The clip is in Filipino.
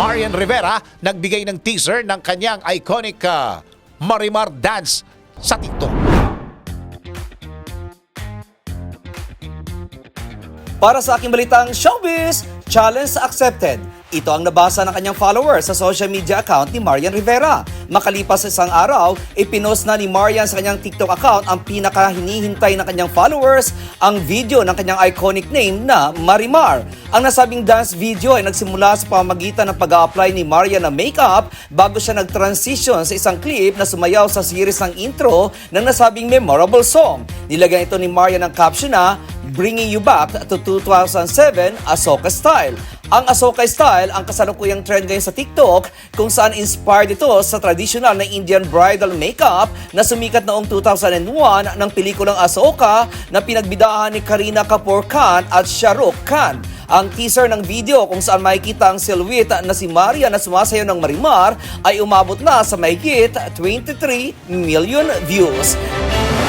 Marian Rivera nagbigay ng teaser ng kanyang iconic ah, Marimar dance sa TikTok. Para sa aking balitang showbiz, challenge accepted. Ito ang nabasa ng kanyang followers sa social media account ni Marian Rivera. Makalipas sa isang araw, ipinost na ni Marian sa kanyang TikTok account ang pinaka-hinihintay ng kanyang followers, ang video ng kanyang iconic name na Marimar. Ang nasabing dance video ay nagsimula sa pamagitan ng pag apply ni Marian ng makeup bago siya nag-transition sa isang clip na sumayaw sa series ng intro ng nasabing memorable song. Nilagyan ito ni Marian ng caption na Bringing You Back to 2007 Ahsoka Style. Ang Ahsoka Style ang kasalukuyang trend ngayon sa TikTok kung saan inspired ito sa traditional na Indian bridal makeup na sumikat noong 2001 ng pelikulang Ahsoka na pinagbidahan ni Karina Kapoor Khan at Shah Rukh Khan. Ang teaser ng video kung saan makikita ang silhouette na si Maria na sumasayaw ng Marimar ay umabot na sa mahigit 23 million views.